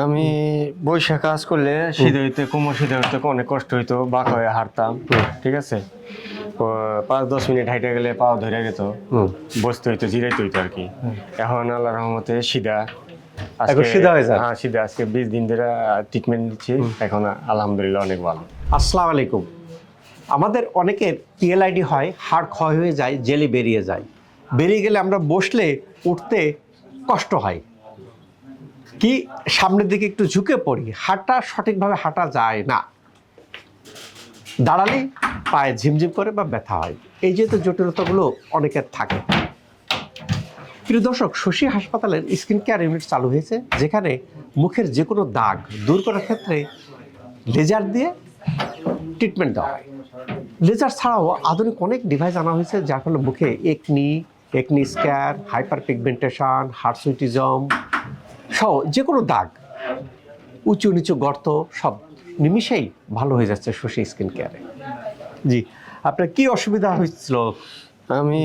আমি বৈশাখ কাজ করলে শীত হইতে কোমর শীত হইতে অনেক কষ্ট হইতো বাঁক হয়ে হারতাম ঠিক আছে? পাঁচ দশ মিনিট হাইটে গেলে পাও ধরে যেত বসতে হইতো জিরাইতে হইতো আর কি। এখন আল্লাহ রহমতে সিধা এখন সিধা হয়ে যায়? হ্যাঁ সিধা আজকে বিশ দিন ধরে ট্রিটমেন্ট নিচ্ছি এখন আলহামদুলিল্লাহ অনেক ভালো। আসসালামু আলাইকুম। আমাদের অনেকের পিএলআইডি হয় হাড় ক্ষয় হয়ে যায় জেলি বেরিয়ে যায়। বেরিয়ে গেলে আমরা বসলে উঠতে কষ্ট হয়। কি সামনের দিকে একটু ঝুঁকে পড়ি? হাঁটা সঠিকভাবে হাঁটা যায় না। দাঁড়ালে পায়ে ঝিমঝিম করে বা ব্যথা হয়। এই যেহেতু জটিলতাগুলো অনেকের থাকে। প্রিয় দর্শক, শশী হাসপাতালের স্কিন কেয়ার ইউনিট চালু হয়েছে, যেখানে মুখের যে কোনো দাগ দূর করার ক্ষেত্রে লেজার দিয়ে ট্রিটমেন্ট দেওয়া হয়। লেজার ছাড়াও আধুনিক অনেক ডিভাইস আনা হয়েছে, যার ফলে মুখে acne acne scar hyper pigmentation hirsutism সহ যে কোনো দাগ উঁচু নিচু গর্ত সব নিমিষেই ভালো হয়ে যাচ্ছে শশী স্কিন কেয়ারে। জি আপনার কি অসুবিধা হয়েছিল? আমি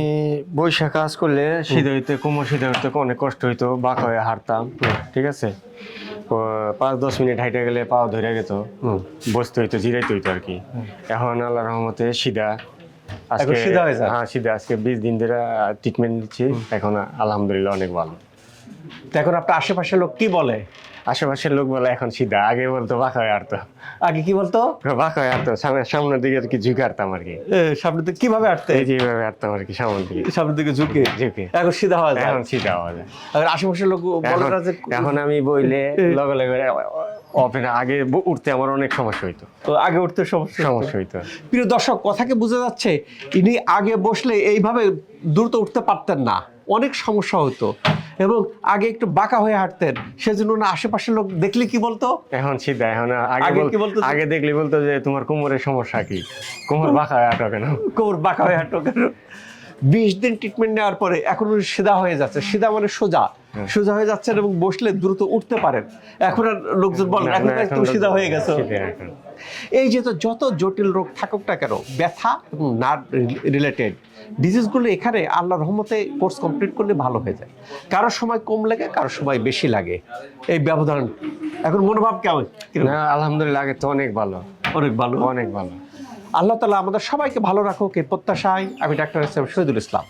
বৈশাখ কাজ করলে শীত হইতে কোমর শীত হইতে অনেক কষ্ট হইতো বাঁক হয়ে হারতাম ঠিক আছে? পাঁচ দশ মিনিট হাইটে গেলে পাও ধরে যেত হুম। বসতে হইতো জিরাইতে হইতো আর কি। এখন আল্লাহ রহমতে সিধা হয়ে হ্যাঁ সিধা আজকে বিশ দিন ধরে ট্রিটমেন্ট নিচ্ছি এখন আলহামদুলিল্লাহ অনেক ভালো। তো এখন আপনার আশেপাশের লোক কি বলে? আশেপাশের লোক বলে এখন সিধা আগে বলতো বাঁকা হয়ে হারতো আগে কি বলতো? বাঁকা হয়ে সামনে সামনের দিকে আর কি ঝুঁকে হারতাম আর কি। সামনে দিকে কীভাবে হাঁটতে? এই যে এইভাবে হারতাম আর কি সামনের দিকে। সামনের দিকে ঝুঁকে? ঝুঁকে। এখন সিধা হওয়া যায়? এখন সিধা হওয়া যায়। আর আশেপাশের লোক বলে এখন- না যে এখন আমি বইলে লগে লগে অফেন আগে উঠতে আমার অনেক সমস্যা হইতো। তো আগে উঠতে সমস্যা সমস্যা হইতো। প্রিয় দর্শক কথা কি বোঝা যাচ্ছে ইনি আগে বসলে এইভাবে দ্রুত উঠতে পারতেন না। অনেক সমস্যা হতো এবং আগে একটু বাঁকা হয়ে হাঁটতেন। সেজন্য না আশেপাশের লোক দেখলে কি বলতো? এখন সিধা এখন আগে আগে কি বলতো আগে দেখলে বলতো যে তোমার কোমরের সমস্যা কি? কোমর বাঁকা হয়ে হাঁটো কেন? কোমর বাঁকা হয়ে হাঁটো কেন? বিশ দিন ট্রিটমেন্ট নেওয়ার পরে এখন সিধা হয়ে যাচ্ছে। সিধা মানে সোজা। সোজা হয়ে যাচ্ছেন এবং বসলে দ্রুত উঠতে পারেন। এখন আর লোকজন বলেন এখন তো সিধা হয়ে গেছো। এই যে তো যত জটিল রোগ থাকুক না কেন ব্যথা এবং নার্ভ রিলেটেড ডিজিজগুলো এখানে আল্লাহ রহমতে কোর্স কমপ্লিট করলে ভালো হয়ে যায়। কারোর সময় কম লাগে কারোর সময় বেশি লাগে। এই ব্যবধান এখন মনোভাব কেমন? না আলহামদুলিল্লাহ আগে তো অনেক ভালো। অনেক ভালো। অনেক ভালো। আল্লাহ তালা আমাদের সবাইকে ভালো রাখুক এই প্রত্যাশায় আমি ডাক্তার শহীদুল ইসলাম।